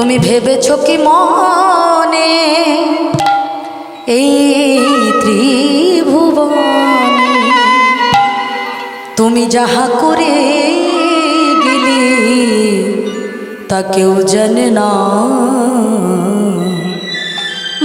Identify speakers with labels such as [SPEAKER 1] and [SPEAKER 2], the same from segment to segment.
[SPEAKER 1] তুমি ভেবেছ কি মনে? এই ত্রিভুবন তুমি যাহা করে গেলি, তা কেউ জানে না।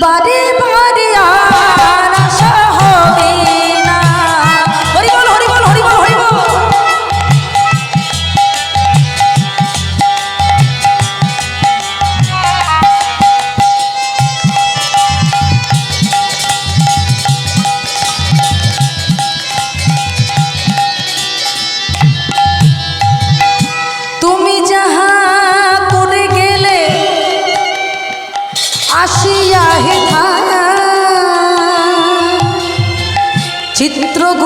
[SPEAKER 1] বারে বারে আর আসিয়া হে চিত্রগুপ্ত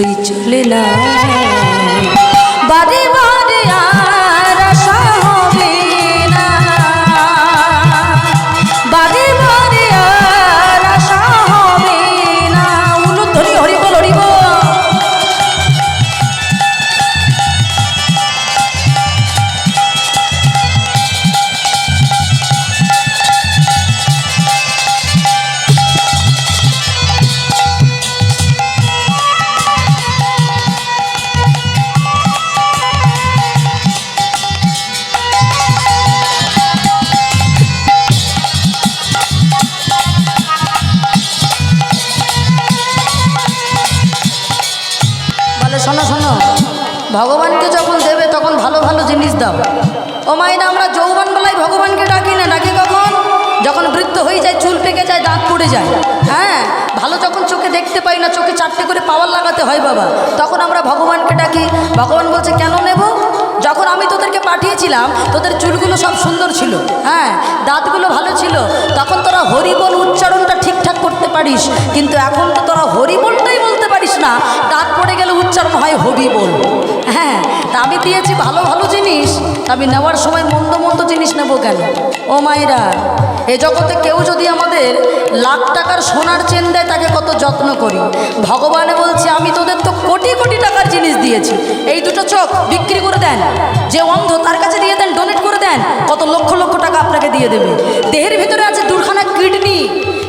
[SPEAKER 1] কিছুই চলে না শোনো শোনো। ভগবানকে যখন দেবে, তখন ভালো ভালো জিনিস দাও। ও মায়েরা, আমরা যৌবন বেলায় ভগবানকে ডাকি না। ডাকি কখন? যখন বৃদ্ধ হয়ে যায়, চুল পেকে যায় দাঁত পড়ে যায়। হ্যাঁ ভালো যখন চোখে দেখতে পাই না, চোখে চারটে করে পাওয়ার লাগাতে হয় বাবা। তখন আমরা ভগবানকে ডাকি। ভগবান বলছে, কেন নেব? যখন আমি তোদেরকে পাঠিয়েছিলাম, তোদের চুলগুলো সব সুন্দর ছিল। হ্যাঁ দাঁতগুলো ভালো ছিল। তখন তোরা হরিবল উচ্চারণটা ঠিকঠাক করতে পারিস। কিন্তু এখন তো তোরা হরিবলটাই বলতে পারিস না, দাঁত পড়ে গেলে উচ্চারণ হয় হবি বল হ্যাঁ তা আমি দিয়েছি ভালো ভালো জিনিস আমি নেওয়ার সময় মন্দ মন্দ জিনিস নেব কেন? ও মায়েরা, এ জগতে কেউ যদি আমাদের লাখ টাকার সোনার চেন দেয়, তাকে কত যত্ন করি? ভগবানে বলছে, আমি তোদের তো কোটি কোটি টাকার জিনিস দিয়েছি। এই দুটো চোখ বিক্রি করে দেন, যে অন্ধ তার কাছে দিয়ে দেন ডোনেট করে দেন, কত লক্ষ লক্ষ টাকা আপনাকে দিয়ে দেবে। দেহের ভিতরে আছে দুখানা কিডনি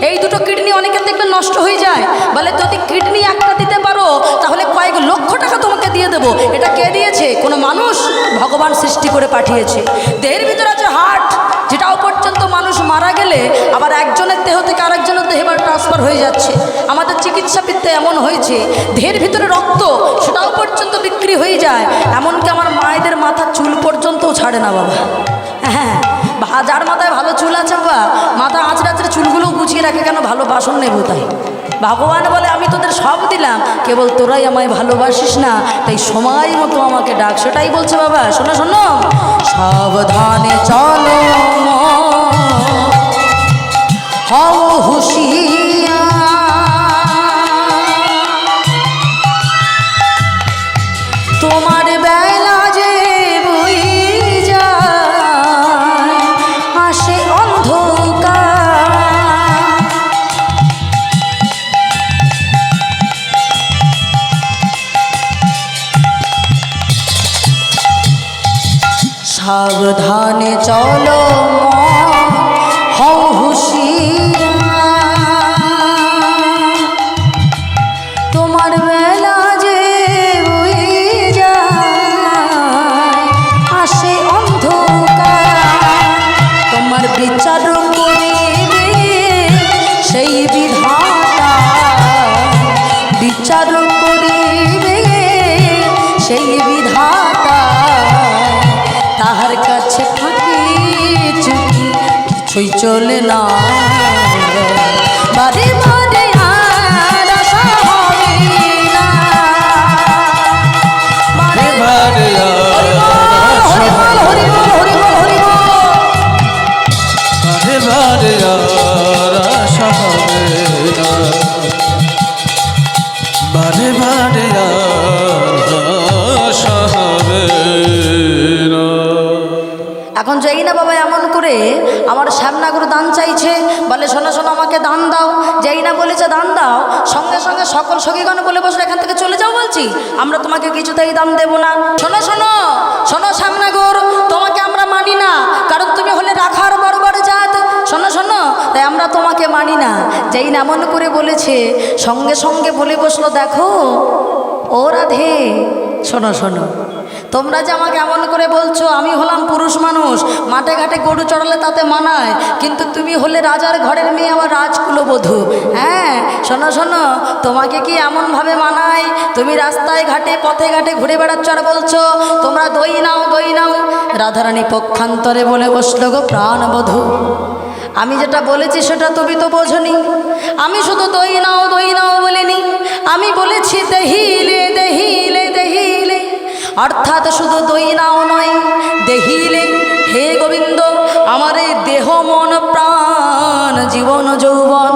[SPEAKER 1] এই দুটো কিডনি অনেকের দেখবেন নষ্ট হয়ে যায়। বলে, যদি কিডনি একটা দিতে পারো, তাহলে কয়েক লক্ষ টাকা তোমাকে দিয়ে দেবো। এটা কে দিয়েছে? কোনো মানুষ ভগবান সৃষ্টি করে পাঠিয়েছে। দেহের ভিতরে আছে হার্ট যেটাও পর্যন্ত মানুষ মারা গেলে আবার একজনের দেহ থেকে আরেকজনের দেহে আবার ট্রান্সফার হয়ে যাচ্ছে। আমাদের চিকিৎসাবিদ্যা এমন হয়েছে, দেহের ভিতরে রক্ত সেটাও পর্যন্ত বিক্রি হয়ে যায়। এমনকি আমার মায়েদের মাথার চুল পর্যন্তও ছাড়ে না বাবা। হ্যাঁ যার মাথায় ভালো চুল আছে বা মাথা আঁচড়ে আঁচড়ে চুলগুলোও গুছিয়ে রাখে, কেন ভালো বাসন নেব তাই? ভগবান বলে, আমি তোদের সব দিলাম, কেবল তোরাই আমায় ভালোবাসিস না, তাই সময় মতো আমাকে ডাক। সেটাই বলছে বাবা, শোনো শোনো। সাবধানে চলো হুশি চলো এখন যাই না বাবা এমন করে আমার শ্যামনাগর দান চাইছে। বলে, শোনো শোনো, আমাকে দান দাও। যেই না বলেছে দান দাও, সঙ্গে সঙ্গে সকল সখীগণ বলে বসে, এখান থেকে চলে যাও বলছি, আমরা তোমাকে কিছুতেই দান দেবো না। শোনো শোনো শোনো শ্যামনাগর, তোমাকে আমরা মানি না, কারণ তুমি হলে রাখার বড় বড় জাত। শোনো শোনো, তাই আমরা তোমাকে মানি না। যেই না এমন করে বলেছে, সঙ্গে সঙ্গে বলে বসল, দেখো, ও রাধে। শোনো শোনো তোমরা যে আমাকে এমন করে বলছো, আমি হলাম পুরুষ মানুষ, মাঠে ঘাটে গরু চড়ালে তাতে মানায়, কিন্তু তুমি হলে রাজার ঘরের মেয়ে আমার রাজকুলবধূ হ্যাঁ শোনো শোনো, তোমাকে কি এমনভাবে মানায়? তুমি রাস্তায় ঘাটে, পথে ঘাটে ঘুরে বেড়াচ্ছ আর বলছো, তোমরা দই নাও দই নাও। রাধারানী পক্ষান্তরে বলে বসল গো প্রাণবধূ আমি যেটা বলেছি সেটা তুমি তো বোঝনি। আমি শুধু দই নাও দই নাও বলিনি। আমি বলেছি দেহিলে দেহিলে অর্থাৎ শুধু দই নাও নয় দেহিলে হে গোবিন্দ, আমার এই দেহ, মন, প্রাণ, জীবন, যৌবন,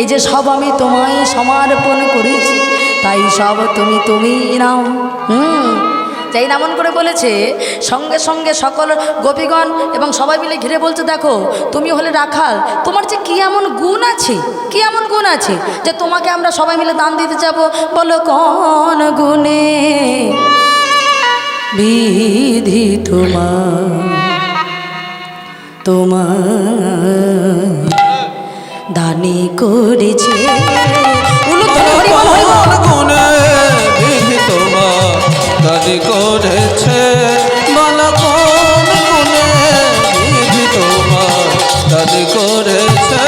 [SPEAKER 1] এই যে সব আমি তোমায় সমর্পণ করেছি, তাই সব তুমি তুমি নাও। হুম, যাই এমন করে বলেছে, সঙ্গে সঙ্গে সকল গোপীগণ এবং সবাই মিলে ঘিরে বলছে, দেখো, তুমি হলে রাখাল, তোমার যে কী এমন গুণ আছে, কী এমন গুণ আছে, যে তোমাকে আমরা সবাই মিলে দান দিতে যাব? বলো কোন গুণে? বিধি তোমার তোমার দানি করেছে।
[SPEAKER 2] গুণে বিধি তোমার করেছে। বলা কোন গুণে বিধি তোমার করেছে।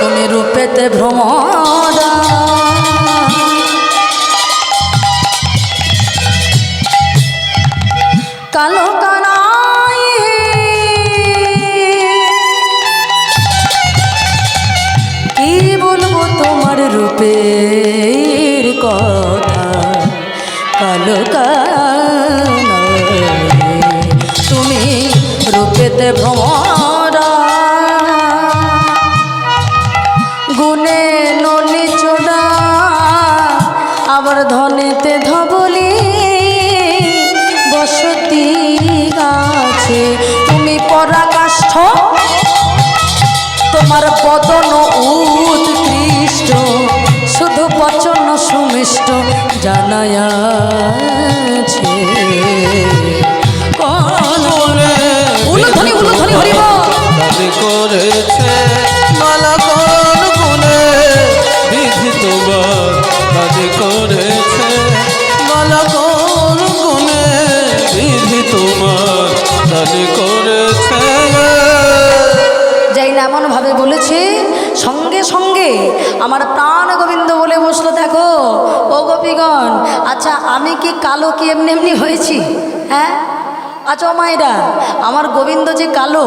[SPEAKER 1] তুমি রূপেতে ভ্রমরা কালো তোমার বদন উৎকৃষ্ট, শুধু পচন সুমিষ্ট জানায়াছে।
[SPEAKER 2] করেছে মালা কোন গুণে বিধি তোমার করেছে মালা কোন গুণে বিধি তোমার করেছে
[SPEAKER 1] এমনভাবে বলেছে, সঙ্গে সঙ্গে আমার প্রাণ গোবিন্দ বলে বসল দেখো। ও গোপীগণ আচ্ছা আমি কি কালো কি এমনি এমনি হয়েছি? হ্যাঁ? আচ্ছা মায়েরা, আমার গোবিন্দ যে কালো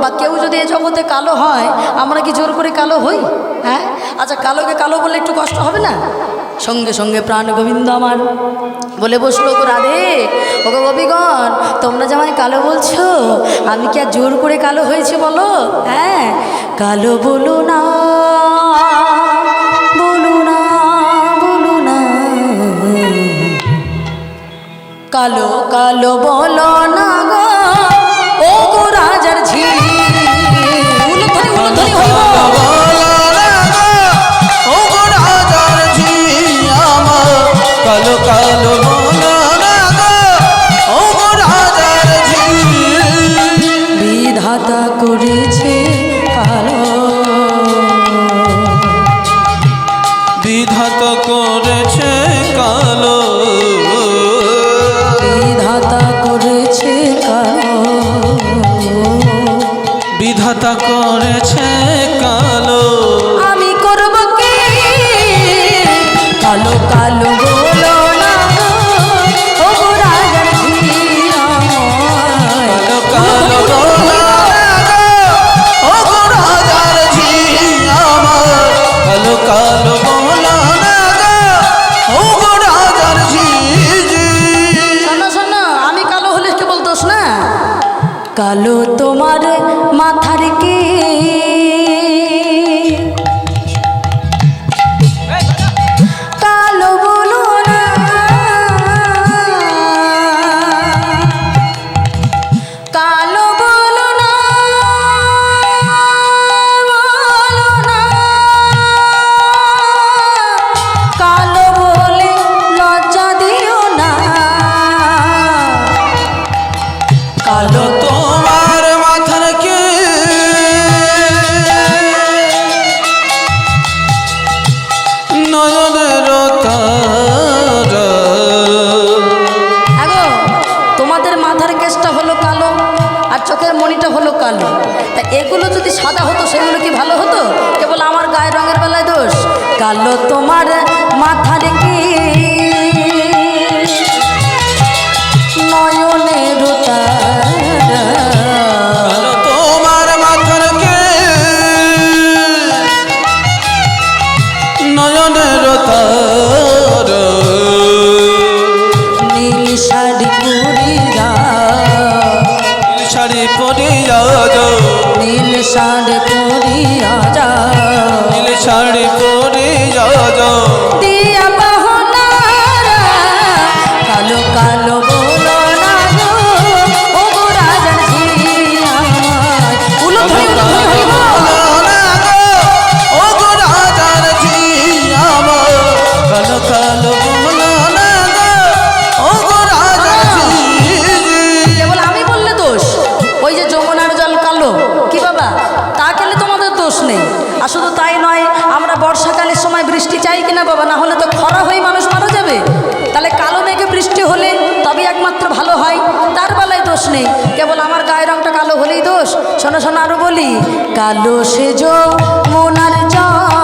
[SPEAKER 1] বা কেউ যদি এ জগতে কালো হয়, আমরা কি জোর করে কালো হই? হ্যাঁ? আচ্ছা কালোকে কালো বললে একটু কষ্ট হবে না? সঙ্গে সঙ্গে প্রাণ গোবিন্দ আমার। বলে বসল গো রাধে, ওগো গোপীগণ, তোমরা যে আমায় কালো বলছো, আমি কি আর জোর করে কালো হয়েছে বলো? হ্যাঁ কালো বলো না বলো না বলো না। কালো কালো বলো না গো ও গো রাজার ঝি ধরে ধরে হইব বিধাতা এগুলো যদি সাদা হতো, সেগুলো কি ভালো হতো? কেবল আমার গায়ের রঙের বেলায় দোষ। কালো তোমার মাথার কি নয়নের তারা।
[SPEAKER 2] কালো
[SPEAKER 1] সময় বৃষ্টি চাই কিনা বাবা? না হলে তো খরা হয়ে মানুষ মারা যাবে। তাহলে কালো মেঘে বৃষ্টি হলে তবে একমাত্র ভালো হয়। তার বেলায় দোষ নেই। কেবল আমার গায়ের রংটা কালো হলেই দোষ। শোনো, শোনা, আরও বলি। কালো সেজ, মোনার জল।